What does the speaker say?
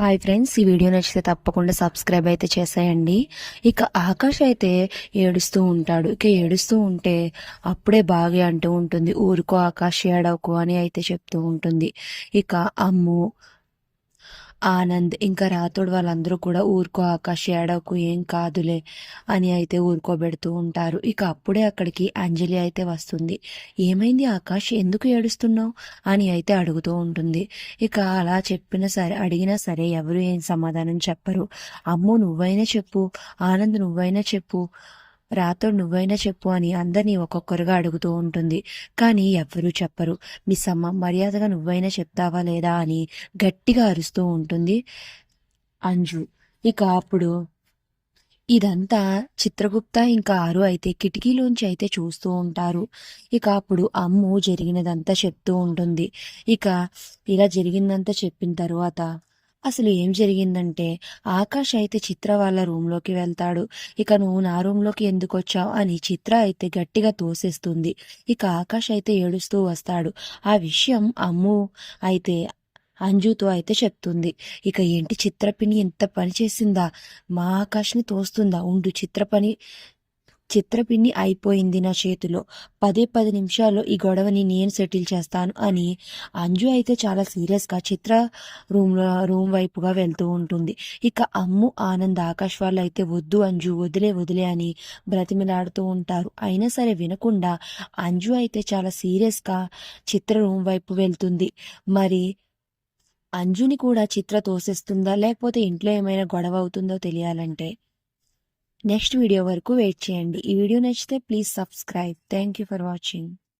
Hi friends ఈ video నచ్చితే తప్పకుండా సబ్స్క్రైబ్ అయితే చేసేయండి. ఇక ఆకాష్ అయితే ఏడుస్తూ ఉంటాడు. ఇక ఏడుస్తూ ఉంటే అప్పుడే బాగా అంటూ ఉంటుంది. ఊరుకో ఆకాష్ ఏడవకు అని అయితే చెప్తూ ఉంటుంది. ఇక అమ్ము ఆనంద్ ఇంకా రాతోడు వాళ్ళందరూ కూడా ఊరుకో ఆకాష్ ఏడవకు ఏం కాదులే అని అయితే ఊరుకోబెడుతూ ఉంటారు. ఇక అప్పుడే అక్కడికి అంజలి అయితే వస్తుంది. ఏమైంది ఆకాష్? ఎందుకు ఏడుస్తున్నావు? అని అయితే అడుగుతూ ఉంటుంది. ఇక అలా చెప్పినా సరే అడిగినా సరే ఎవరు ఏం సమాధానం చెప్పరు. అమ్మో నువ్వైనా చెప్పు. ఆనంద్ నువ్వైనా చెప్పు. రాతో నువ్వైనా చెప్పు అని అందరినీ ఒక్కొక్కరుగా అడుగుతూ ఉంటుంది. కానీ ఎవ్వరూ చెప్పరు. మీ అమ్మ మర్యాదగా నువ్వైనా చెప్తావా లేదా అని గట్టిగా అరుస్తూ ఉంటుంది అంజు. ఇక అప్పుడు ఇదంతా చిత్రగుప్త ఇంకా ఆరు అయితే కిటికీలోంచి అయితే చూస్తూ ఉంటారు. ఇక అప్పుడు అమ్ము జరిగినదంతా చెప్తూ ఉంటుంది. ఇక ఇలా జరిగిందంతా చెప్పిన తర్వాత అసలు ఏం జరిగిందంటే ఆకాష్ అయితే చిత్ర వాళ్ళ రూమ్లోకి వెళ్తాడు. ఇక నువ్వు నా రూమ్లోకి ఎందుకు వచ్చావు అని చిత్ర అయితే గట్టిగా తోసేస్తుంది. ఇక ఆకాష్ అయితే ఏడుస్తూ వస్తాడు. ఆ విషయం అమ్ము అయితే అంజుతో అయితే చెప్తుంది. ఇక ఏంటి చిత్రపిని ఎంత పని చేసిందా? మా ఆకాష్ని తోస్తుందా? ఉండు చిత్రపని చిత్రపిన్ని అయిపోయింది నా చేతిలో. పదే పది నిమిషాల్లో ఈ గొడవని నేను సెటిల్ చేస్తాను అని అంజు అయితే చాలా సీరియస్గా చిత్ర రూమ్ రూమ్ వైపుగా వెళ్తూ ఉంటుంది. ఇక అమ్ము ఆనంద్ ఆకాష్ వాళ్ళు అయితే వద్దు అంజు వదిలే వదిలే అని బ్రతిమిలాడుతూ ఉంటారు. అయినా సరే వినకుండా అంజు అయితే చాలా సీరియస్గా చిత్ర రూమ్ వైపు వెళ్తుంది. మరి అంజుని కూడా చిత్ర తోసేస్తుందా లేకపోతే ఇంట్లో ఏమైనా గొడవ అవుతుందో తెలియాలంటే? నెక్స్ట్ వీడియో వరకు వెయిట్ చేయండి. ఈ వీడియో నచ్చితే please subscribe. Thank you for watching.